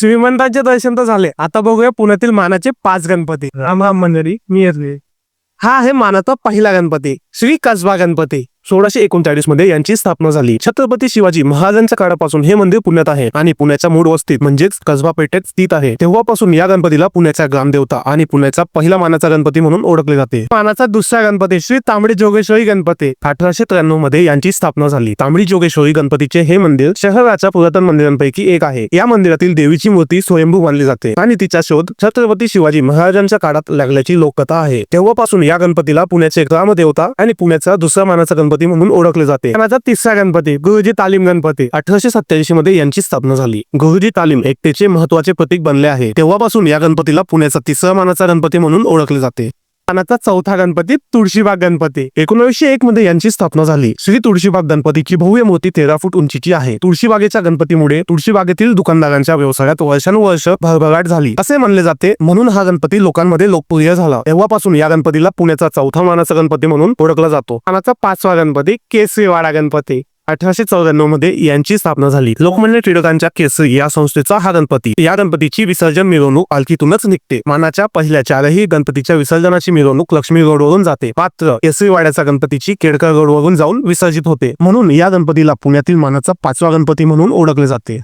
श्रीमंतांचे दर्शन तर झाले. आता बघूया पुण्यातील मानाचे पाच गणपती. राम राम मंडळी मी येते हा आहे मानाचा पहिला गणपती श्री कसबा गणपती. सोळाशे एकोणचाळीसमध्ये यांची स्थापना झाली. छत्रपती शिवाजी महाराजांच्या काळापासून हे मंदिर पुण्यात आहे आणि पुण्याच्या मूळ वस्तीत म्हणजेच कसबा पेठेत स्थित आहे. तेव्हापासून या गणपतीला पुण्याचा ग्रामदेवता आणि पुण्याचा पहिला मानाचा गणपती म्हणून ओळखले जाते. मानाचा दुसरा गणपती श्री तांबडी जोगेश्वरी गणपती. अठराशे त्र्याण्णवमध्ये यांची स्थापना झाली. तांबडी जोगेश्वरी गणपतीचे हे मंदिर शहराच्या पुरातन मंदिरांपैकी एक आहे. या मंदिरातील देवीची मूर्ती स्वयंभू मानली जाते आणि तिचा शोध छत्रपती शिवाजी महाराजांच्या काळात लागल्याची लोककथा आहे. तेव्हापासून या गणपतीला पुण्याचे ग्रामदेवता आणि पुण्याचा दुसरा मानाचा गणपती म्हणून ओळखले जाते. मानाचा तिसरा गणपती गुरुजी तालीम गणपती. अठराशे सत्याऐंशी मध्ये यांची स्थापना झाली. गुरुजी तालीम एकतेचे महत्त्वाचे प्रतीक बनले आहे. तेव्हापासून या गणपतीला पुण्याचा तिसरा मानाचा गणपती म्हणून ओळखले जाते. मानाचा चौथा गणपती तुळशीबाग गणपती. एकोणीसशे एक मध्ये यांची स्थापना झाली. श्री तुळशीबाग गणपतीची भव्य मूर्ती तेरा फूट उंचीची आहे. तुळशीबागेच्या गणपतीमुळे तुळशीबागेतील दुकानदारांच्या व्यवसायात वर्षानुवर्ष भरभराट झाली. असे म्हणले जाते म्हणून हा गणपती लोकांमध्ये लोकप्रिय झाला. तेव्हापासून या गणपतीला पुण्याचा चौथा मानाचा गणपती म्हणून ओळखला जातो. मानाचा पाचवा गणपती केसरीवाडा गणपती. अठराशे चौऱ्याण्णवमध्ये यांची स्थापना झाली. लोकमान्य टिळकांच्या केसरी या संस्थेचा हा गणपती. या गणपतीची विसर्जन मिरवणूक पालखीतूनच निघते. मानाच्या पहिल्या चारही गणपतीच्या विसर्जनाची मिरवणूक लक्ष्मी रोडवरून जाते. मात्र केसरीवाड्याचा गणपतीची केडकर रोडवरून जाऊन विसर्जित होते. म्हणून या गणपतीला पुण्यातील मानाचा पाचवा गणपती म्हणून ओळखले जाते.